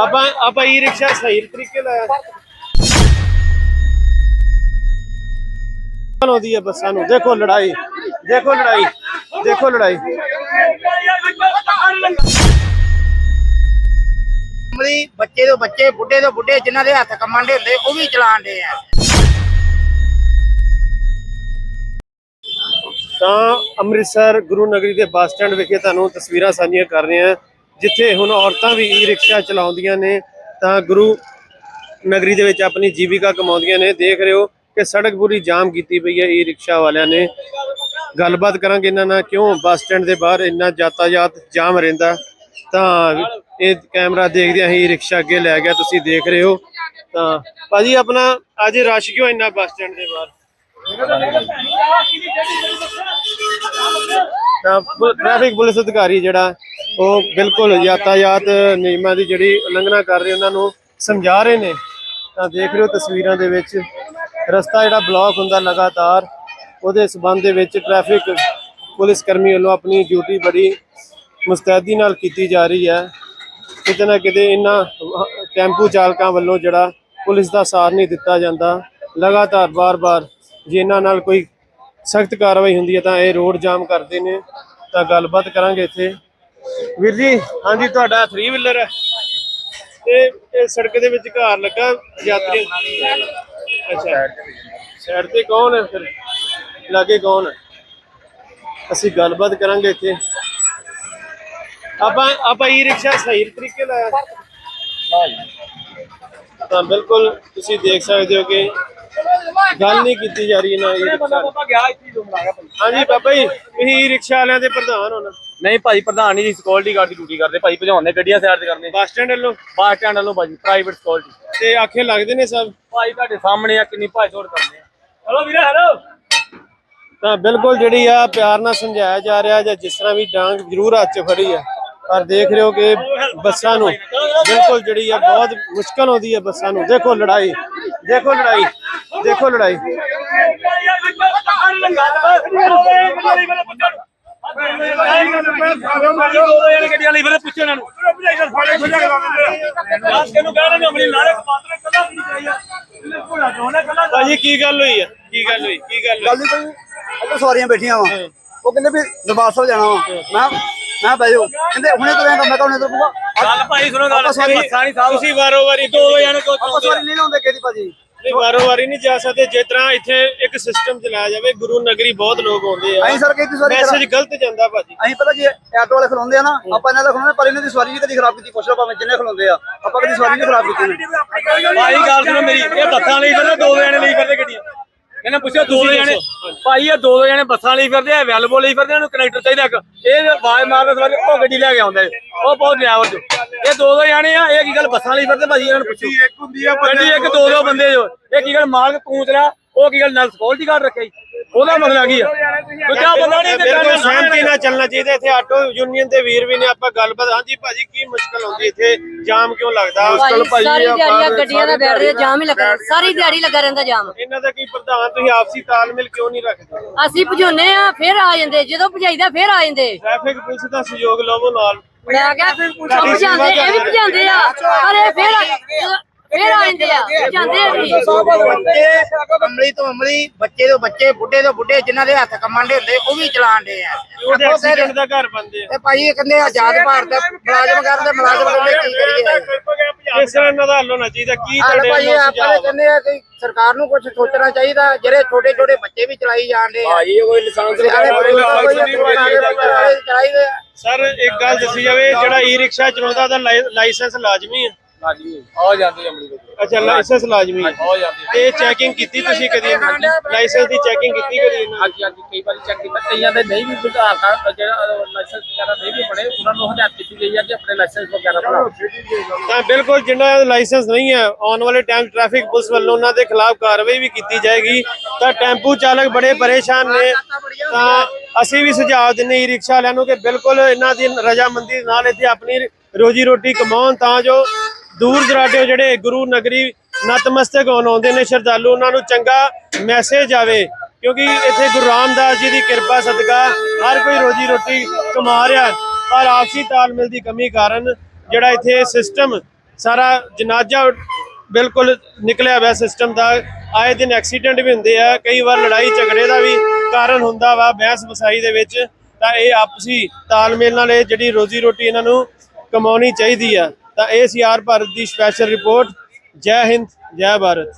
ਆਪਾਂ ਆਪਾਂ ਈ ਰਿਕਸ਼ਾ ਸਹੀ ਤਰੀਕੇ ਲਾਇਆ ਆਉਂਦੀ ਹੈ ਬੱਸਾਂ ਨੂੰ। ਦੇਖੋ ਲੜਾਈ। ਦੇਖੋ ਲੜਾਈ। ਦੇਖੋ ਲੜਾਈ। ਮਰੀ ਬੱਚੇ ਤੋਂ ਬੱਚੇ ਬੁੱਢੇ ਤੋਂ ਬੁੱਢੇ ਜਿਨ੍ਹਾਂ ਦੇ ਹੱਥ ਕੰਮਾਂ ਦੇ ਹੁੰਦੇ ਉਹ ਵੀ ਚਲਾਣ ਦੇ ਆ। ਤਾਂ ਅੰਮ੍ਰਿਤਸਰ ਗੁਰੂ ਨਗਰੀ ਦੇ ਬੱਸ ਸਟੈਂਡ ਵਿਖੇ ਤੁਹਾਨੂੰ ਤਸਵੀਰਾਂ ਸਾਂਝੀਆਂ ਕਰ ਰਹੇ ਹਾਂ। ਜਿੱਥੇ ਹੁਣ ਔਰਤਾਂ ਵੀ ਈ ਰਿਕਸ਼ਾ ਚਲਾਉਂਦੀਆਂ ਨੇ, ਤਾਂ ਗੁਰੂ ਨਗਰੀ ਦੇ ਵਿੱਚ ਆਪਣੀ ਜੀਵਿਕਾ ਕਮਾਉਂਦੀਆਂ ਨੇ। ਦੇਖ ਰਹੇ ਹੋ ਕਿ ਸੜਕ ਪੂਰੀ ਜਾਮ ਕੀਤੀ ਪਈ ਹੈ ਈ ਰਿਕਸ਼ਾ ਵਾਲਿਆਂ ਨੇ। ਗੱਲਬਾਤ ਕਰਾਂਗੇ ਇਹਨਾਂ ਨਾਲ, ਕਿਉਂ ਬੱਸ ਸਟੈਂਡ ਦੇ ਬਾਹਰ ਇੰਨਾ ਯਾਤਾਯਾਤ ਜਾਮ ਰਹਿੰਦਾ। ਤਾਂ ਇਹ ਕੈਮਰਾ ਦੇਖਦਿਆਂ ਹੀ ਰਿਕਸ਼ਾ ਅੱਗੇ ਲੈ ਗਿਆ, ਤੁਸੀਂ ਦੇਖ ਰਹੇ ਹੋ। ਤਾਂ ਭਾਜੀ ਆਪਣਾ ਅੱਜ ਰਸ਼ ਕਿਉਂ ਇੰਨਾ ਬੱਸ ਸਟੈਂਡ ਦੇ ਬਾਹਰ? ਤਾਂ ਟ੍ਰੈਫਿਕ ਪੁਲਿਸ ਅਧਿਕਾਰੀ ਜਿਹੜਾ ਉਹ ਬਿਲਕੁਲ ਯਾਤਾਯਾਤ ਨਿਯਮਾਂ ਦੀ ਜਿਹੜੀ ਉਲੰਘਣਾ ਕਰ ਰਹੇ ਉਹਨਾਂ ਨੂੰ ਸਮਝਾ ਰਹੇ ਨੇ। ਤਾਂ ਦੇਖ ਰਹੇ ਹੋ ਤਸਵੀਰਾਂ ਦੇ ਵਿੱਚ, ਰਸਤਾ ਜਿਹੜਾ ਬਲੌਕ ਹੁੰਦਾ ਲਗਾਤਾਰ, ਉਹਦੇ ਸਬੰਧ ਦੇ ਵਿੱਚ ਟ੍ਰੈਫਿਕ ਪੁਲਿਸ ਕਰਮੀ ਵੱਲੋਂ ਆਪਣੀ ਡਿਊਟੀ ਬੜੀ ਮੁਸਤੈਦੀ ਨਾਲ ਕੀਤੀ ਜਾ ਰਹੀ ਹੈ। ਕਿਤੇ ਨਾ ਕਿਤੇ ਇਹਨਾਂ ਟੈਂਪੂ ਚਾਲਕਾਂ ਵੱਲੋਂ ਜਿਹੜਾ ਪੁਲਿਸ ਦਾ ਸਾਥ ਨਹੀਂ ਦਿੱਤਾ ਜਾਂਦਾ। ਲਗਾਤਾਰ ਬਾਰ-ਬਾਰ ਜੇ ਇਹਨਾਂ ਨਾਲ ਕੋਈ ਸਖਤ ਕਾਰਵਾਈ ਹੁੰਦੀ ਹੈ ਤਾਂ ਇਹ ਰੋਡ ਜਾਮ ਕਰਦੇ ਨੇ। ਤਾਂ ਗੱਲਬਾਤ ਕਰਾਂਗੇ ਇੱਥੇ। ਵੀਰ ਜੀ ਹਾਂਜੀ ਤੁਹਾਡਾ 3 ਵੀਲਰ ਹੈ। ਤੇ ਇਹ ਸੜਕ ਦੇ ਵਿੱਚ ਘਰ ਲੱਗਾ ਯਾਤਰੀ ਅੱਛਾ। ਸਾਈਡ ਤੇ ਕੌਣ ਹੈ ਫਿਰ? ਲਾਗੇ ਕੌਣ ਹੈ? ਅਸੀਂ ਗੱਲਬਾਤ ਕਰਾਂਗੇ ਇੱਥੇ। ਆਪਾਂ ਆਪਾਂ ਈ ਰਿਕਸ਼ਾ ਸਹੀ ਤਰੀਕੇ ਲਾਇਆ। ਤਾਂ ਬਿਲਕੁਲ ਤੁਸੀਂ ਦੇਖ ਸਕਦੇ ਹੋ ਕਿ ਗੱਲ ਨਹੀਂ ਕੀਤੀ ਜਾ ਰਹੀ ਨਾ ਈ ਰਿਕਸ਼ਾ ਹਾਂਜੀ ਬਾਬਾ ਜੀ ਤੁਸੀਂ ਈ ਰਿਕਸ਼ਾ ਵਾਲਿਆਂ ਦੇ ਪ੍ਰਧਾਨ ਹੋ ਨਾ। ਨਹੀਂ ਭਾਜੀ ਪ੍ਰਧਾਨ ਜੀ ਸਿਕਿਉਰਿਟੀ ਗਾਰਡ ਦੀ ਡਿਊਟੀ ਕਰਦੇ। ਭਾਜੀ ਭਜਾਉਂਦੇ ਗੱਡੀਆਂ ਸਾਈਡ ਤੇ ਕਰਦੇ। ਬੱਸ ਸਟੈਂਡ ਵੱਲੋਂ? ਬਾਸ ਸਟੈਂਡ ਵੱਲੋਂ ਭਾਜੀ ਪ੍ਰਾਈਵੇਟ ਸਿਕਿਉਰਿਟੀ ਤੇ ਆਖੇ ਲੱਗਦੇ ਨੇ ਸਭ? ਭਾਜੀ ਤੁਹਾਡੇ ਸਾਹਮਣੇ ਆ ਕਿੰਨੀ ਭਾਜ ਤੋੜ ਕਰਦੇ ਆ। ਹਲੋ ਵੀਰੇ ਹੈਲੋ। ਤਾਂ ਬਿਲਕੁਲ ਜਿਹੜੀ ਆ ਪਿਆਰ ਨਾਲ ਸਮਝਾਇਆ ਜਾ ਰਿਹਾ ਜਾਂ ਜਿਸ ਤਰ੍ਹਾਂ ਵੀ ਡਾਂਗ ਜ਼ਰੂਰ ਹੱਥ 'ਚ ਫੜੀ ਆ। ਪਰ ਦੇਖ ਰਹੇ ਹੋ ਕਿ ਬੱਸਾਂ ਨੂੰ ਬਿਲਕੁਲ ਜਿਹੜੀ ਆ ਬਹੁਤ ਮੁਸ਼ਕਲ ਆਉਂਦੀ ਹੈ ਬੱਸਾਂ ਨੂੰ। ਦੇਖੋ ਲੜਾਈ ਦੇਖੋ ਲੜਾਈ ਦੇਖੋ ਲੜਾਈ। ਗੱਡੀਆਂ ਲਈ ਫਿਰ ਪੁੱਛੋ ਇਹਨਾਂ ਨੂੰ ਦੱਸ ਕਿਹਨੂੰ ਕਹਿ ਰਹੇ ਨੇ ਅਮਲੀ ਨਾਲੇ ਕਮਾਤਰੇ ਕੱਲਾ ਵੀ ਨਹੀਂ ਚਾਹੀਦਾ ਭੋਲਾ ਦੋਨੇ ਕੱਲਾ ਭਾਜੀ ਕੀ ਗੱਲ ਹੋਈ ਆ? ਕੀ ਗੱਲ ਹੋਈ? ਕੀ ਗੱਲ ਗੱਲ ਹੋਈ ਨਹੀਂ ਕੋਈ ਅੱਗੇ ਸਵਾਰੀਆਂ ਬੈਠੀਆਂ ਵਾ। ਉਹ ਕਹਿੰਦੇ ਵੀ ਦਰਬਾਰ ਸਾਹਿਬ ਜਾਣਾ ਵਾ। ਮੈਂ ਮੈਂ ਬਹਿ ਜਾਓ। ਕਹਿੰਦੇ ਹੁਣੇ ਤੁਰਿਆ ਮੈਂ ਕਹਾਂ ਹੁਣੇ ਤੁਰ ਪੂਗਾ ਗੱਲ ਭਾਈ ਸੁਣੋ ਗੱਲ। ਬੱਸਾਂ ਤੁਸੀਂ ਵਾਰੋ ਵਾਰੀ ਦੋ ਜਣੇ ਕਿਉਂ ਆਪਾਂ ਸਵਾਰੀ ਨਹੀਂ ਲਾਉਂਦੇ ਕਿਹਦੀ ਭਾਜੀ। ਨਹੀਂ ਵਾਰੋ ਵਾਰੀ ਨਹੀਂ ਜਾ ਸਕਦੇ। ਜਿਸ ਤਰ੍ਹਾਂ ਇੱਥੇ ਇੱਕ ਸਿਸਟਮ ਚਲਾਇਆ ਜਾਵੇ ਗੁਰੂ ਨਗਰੀ ਬਹੁਤ ਲੋਕ ਆਉਂਦੇ ਆ। ਅਸੀਂ ਸਰ ਕਿਹਦੀ ਸਵਾਰੀ ਮੈਸੇਜ ਗਲਤ ਜਾਂਦਾ ਭਾਜੀ। ਅਸੀਂ ਪਤਾ ਜੀ ਆਟੋ ਵਾਲੇ ਖਲੋਂਦੇ ਆ ਨਾ ਆਪਾਂ ਇਹਨਾਂ ਦਾ ਖਲੋਂਦੇ ਪਰ ਇਹਨਾਂ ਦੀ ਸਵਾਰੀ ਨਹੀਂ ਕਦੀ ਖਰਾਬ ਕੀਤੀ ਪੁੱਛ ਲਓ ਭਾਵੇਂ ਜਿੰਨੇ ਖਲੋਂਦੇ ਆ ਆਪਾਂ ਕਦੀ ਸਵਾਰੀ ਨਹੀਂ ਖਰਾਬ ਕੀਤੀ। ਭਾਈ ਗੱਲ ਸੁਣੋ ਮੇਰੀ ਇਹ ਬੱਸਾਂ ਲਈ ਫਿਰਦੇ ਦੋ ਜਣੇ ਲਈ ਫਿਰਦੇ ਗੱਡੀਆਂ। ਇਹਨੇ ਪੁੱਛਿਆ ਦੋ ਜਣੇ। ਭਾਈ ਇਹ ਦੋ ਜਣੇ ਬੱਸਾਂ ਲਈ ਫਿਰਦੇ ਆ ਵੈਲਵੋ ਲਈ ਫਿਰਦੇ ਇਹਨੂੰ ਕਨੈਕਟਰ ਚਾਹੀਦਾ ਇੱਕ। ਇਹ ਆਵਾਜ਼ ਮਾਰਦਾ ਸਵਾਰੀ ਉਹ ਗੱਡੀ ਲੈ ਕੇ ਆਉਂਦਾ। ਉਹ ਬਹੁਤ ਡਰਾਈਵਰ ਜੋ। ਇਹ ਦੋ ਦੋ ਜਣੇ ਆ ਇਹ ਕੀ ਗੱਲ ਬੱਸਾਂ ਲਈ ਫਿਰਦੇ? ਭਾਜੀ ਇਹਨਾਂ ਨੂੰ ਪੁੱਛੋ। ਇੱਕ ਹੁੰਦੀ ਆ ਗੱਡੀ ਇੱਕ ਦੋ ਦੋ ਬੰਦੇ ਜੋ। ਇਹ ਕੀ ਗੱਲ ਮਾਲਕ ਤੂੰ ਚਲਾ ਉਹ ਕੀ ਗੱਲ ਨਾਲ ਸਕਿਉਰਟੀ ਗਾਰਡ ਰੱਖਿਆ ਜੀ ਉਹਦਾ ਮਸਲਾ ਕੀ ਆ? ਦੂਜਾ ਬੰਦਾ ਨਹੀਂ ਤੇ ਬਿਲਕੁਲ ਸਹਿਮਤੀ ਨਾਲ ਚੱਲਣਾ ਚਾਹੀਦਾ ਇੱਥੇ। ਆਟੋ ਯੂਨੀਅਨ ਦੇ ਵੀਰ ਵੀ ਨੇ ਆਪਾਂ ਗੱਲਬਾਤ ਹਾਂਜੀ ਭਾਜੀ ਕੀ ਮੁਸ਼ਕਲ ਆਉਂਦੀ ਇੱਥੇ? ਜਾਮ ਕਿਉਂ ਲੱਗਦਾ? ਭਾਈ ਸਾਰੀ ਦਿਹਾੜੀਆਂ ਗੱਡੀਆਂ ਦਾ ਬੈਠ ਰਿਹਾ ਜਾਮ ਹੀ ਲੱਗਾ। ਸਾਰੀ ਦਿਹਾੜੀ ਲੱਗਾ ਰਹਿੰਦਾ ਜਾਮ। ਇਹਨਾਂ ਦਾ ਕੀ ਪ੍ਰਧਾਨ? ਤੁਸੀਂ ਆਪਸੀ ਤਾਲਮੇਲ ਕਿਉਂ ਨਹੀਂ ਰੱਖਦੇ? ਅਸੀਂ ਭਜਾਉਨੇ ਆ ਫਿਰ ਆ ਜਾਂਦੇ। ਜਦੋਂ ਭਜਾਈਦਾ ਫਿਰ ਆ ਜਾਂਦੇ। ਟ੍ਰੈਫਿਕ ਪੁਲਿਸ ਦਾ ਸਹਿਯੋਗ ਲਵੋ ਨਾਲ। ਮੈਂ ਕਿਹਾ ਉਹ ਭਜਾਉਂਦੇ ਇਹ ਵੀ ਭਜਾਉਂਦੇ ਆ। ਪਰ ਇਹ ਫਿਰ ਫਿਰ ਆ ਜਾਂਦੇ ਆ ਜੀ। ਬੱਚੇ ਅਮਲੀ ਤੋਂ ਅਮਲੀ ਬੱਚੇ ਤੋਂ ਬੱਚੇ ਬੁੱਢੇ ਤੋਂ ਬੁੱਢੇ ਜਿਨ੍ਹਾਂ ਦੇ ਹੱਥ ਕੰਮਾਂ ਦੇ ਹੁੰਦੇ ਉਹ ਵੀ ਚਲਾਣ ਦੇ ਆ। ਉਹਦੇ ਐਕਸੀਡੈਂਟ ਦਾ ਘਰ ਬੰਦੇ ਤੇ ਭਾਈ ਇਹ ਕਹਿੰਦੇ ਆਜ਼ਾਦ ਭਾਰਤ ਮੁਲਾਜ਼ਮ ਕਰਦੇ ਮੁਲਾਜ਼ਮ ਕਹਿੰਦੇ ਕੀ ਕਰੀਏ? ਇਸ ਤਰ੍ਹਾਂ ਇਹਨਾਂ ਦਾ ਹੱਲ ਹੋਣਾ ਚਾਹੀਦਾ ਕੀ ਤੁਹਾਡੇ ਭਾਈ ਆਪਾਂ ਕਹਿੰਦੇ ਆ ਕਿ ਸਰਕਾਰ ਨੂੰ ਕੁਝ ਸੋਚਣਾ ਚਾਹੀਦਾ ਜਿਹੜੇ ਛੋਟੇ ਛੋਟੇ ਬੱਚੇ ਵੀ ਚਲਾਈ ਜਾਂਦੇ ਆ। ਭਾਈ ਕੋਈ ਲਾਇਸੈਂਸ ਚਲਾਈ ਦੇ ਸਰ ਇੱਕ ਗੱਲ ਦੱਸੀ ਜਾਵੇ ਜਿਹੜਾ ਈ ਰਿਕਸ਼ਾ ਚਲਾਉਂਦਾ ਉਹਦਾ ਲਾਇਸੈਂਸ ਲਾਜ਼ਮੀ ਹੈ ਆ ਜਾਂਦੇ ਅਮਲੀ ਗੱਡੀ ਅੱਛਾ ਲਾਇਸੈਂਸ ਲਾਜ਼ਮੀ। ਹੈ ਆ ਜਾਂਦੇ ਤੇ ਚੈਕਿੰਗ ਕੀਤੀ ਤੁਸੀਂ ਕਦੀ ਲਾਇਸੈਂਸ ਦੀ? ਚੈਕਿੰਗ ਕੀਤੀ ਕਦੀ ਇਹਨਾਂ ਦੀ? ਹਾਂਜੀ ਹਾਂਜੀ ਕਈ ਵਾਰੀ ਚੈੱਕ ਕੀਤਾ। ਕਈਆਂ ਦੇ ਨਹੀਂ ਵੀ ਆਧਾਰ ਕਾਰਡ ਜਿਹੜਾ ਲਾਇਸੈਂਸ ਵਗੈਰਾ ਨਹੀਂ ਵੀ ਬਣੇ ਉਹਨਾਂ ਨੂੰ ਹਦਾਇਤ ਕੀਤੀ ਗਈ ਹੈ ਕਿ ਆਪਣੇ ਲਾਇਸੈਂਸ ਵਗੈਰਾ ਬਣਾਓ। ਤਾਂ ਬਿਲਕੁਲ ਜਿਨ੍ਹਾਂ ਦਾ ਲਾਇਸੈਂਸ ਨਹੀਂ ਹੈ ਆਉਣ ਵਾਲੇ ਟਾਈਮ ਟ੍ਰੈਫਿਕ ਪੁਲਿਸ ਵੱਲੋਂ ਉਹਨਾਂ ਦੇ ਖਿਲਾਫ ਕਾਰਵਾਈ ਵੀ ਕੀਤੀ ਜਾਏਗੀ। ਤਾਂ ਟੈਂਪੂ ਚਾਲਕ ਬੜੇ ਪਰੇਸ਼ਾਨ ਨੇ। ਤਾਂ ਅਸੀਂ ਵੀ ਸੁਝਾਅ ਦਿੰਨੇ ਈ ਰਿਕਸ਼ਾ ਵਾਲਿਆਂ ਨੂੰ ਕਿ ਬਿਲਕੁਲ ਇਹਨਾਂ ਦੀ ਰਜਾਮੰਦੀ ਨਾਲ ਇੱਥੇ ਆਪਣੀ ਰੋਜੀ ਰੋਟੀ ਕਮਾਉਣ ਤਾਂ ਜੋ ਦੂਰ ਦਰਾਡੇ ਜਿਹੜੇ ਗੁਰੂ ਨਗਰੀ ਨਤਮਸਤਕ ਹੋਣ ਆਉਂਦੇ ਨੇ ਸ਼ਰਧਾਲੂ, ਉਹਨਾਂ ਨੂੰ ਚੰਗਾ ਮੈਸੇਜ ਆਵੇ, ਕਿਉਂਕਿ ਇੱਥੇ ਗੁਰੂ ਰਾਮਦਾਸ ਜੀ ਦੀ ਕਿਰਪਾ ਸਦਕਾ ਹਰ ਕੋਈ ਰੋਜੀ ਰੋਟੀ ਕਮਾ ਰਿਹਾ ਪਰ ਆਪਸੀ ਤਾਲਮੇਲ ਦੀ ਕਮੀ ਕਾਰਨ ਜਿਹੜਾ ਇੱਥੇ ਸਿਸਟਮ ਸਾਰਾ ਜਨਾਜ਼ਾ ਬਿਲਕੁਲ ਨਿਕਲਿਆ ਹੋਇਆ ਸਿਸਟਮ ਦਾ, ਆਏ ਦਿਨ ਐਕਸੀਡੈਂਟ ਵੀ ਹੁੰਦੇ ਆ, ਕਈ ਵਾਰ ਲੜਾਈ ਝਗੜੇ ਦਾ ਵੀ ਕਾਰਨ ਹੁੰਦਾ ਵਾ, ਬਹਿਸ ਵਸਾਈ ਦੇ ਵਿੱਚ, ਤਾਂ ਇਹ ਆਪਸੀ ਤਾਲਮੇਲ ਨਾਲ ਇਹ ਜਿਹੜੀ ਰੋਜੀ ਰੋਟੀ ਇਹਨਾਂ ਨੂੰ ਕਮਾਉਣੀ ਚਾਹੀਦੀ ਆ। ਤਾਂ ਇਹ ਸੀ ਆਰ ਭਾਰਤ ਦੀ ਸਪੈਸ਼ਲ ਰਿਪੋਰਟ ਜੈ ਹਿੰਦ ਜੈ ਭਾਰਤ।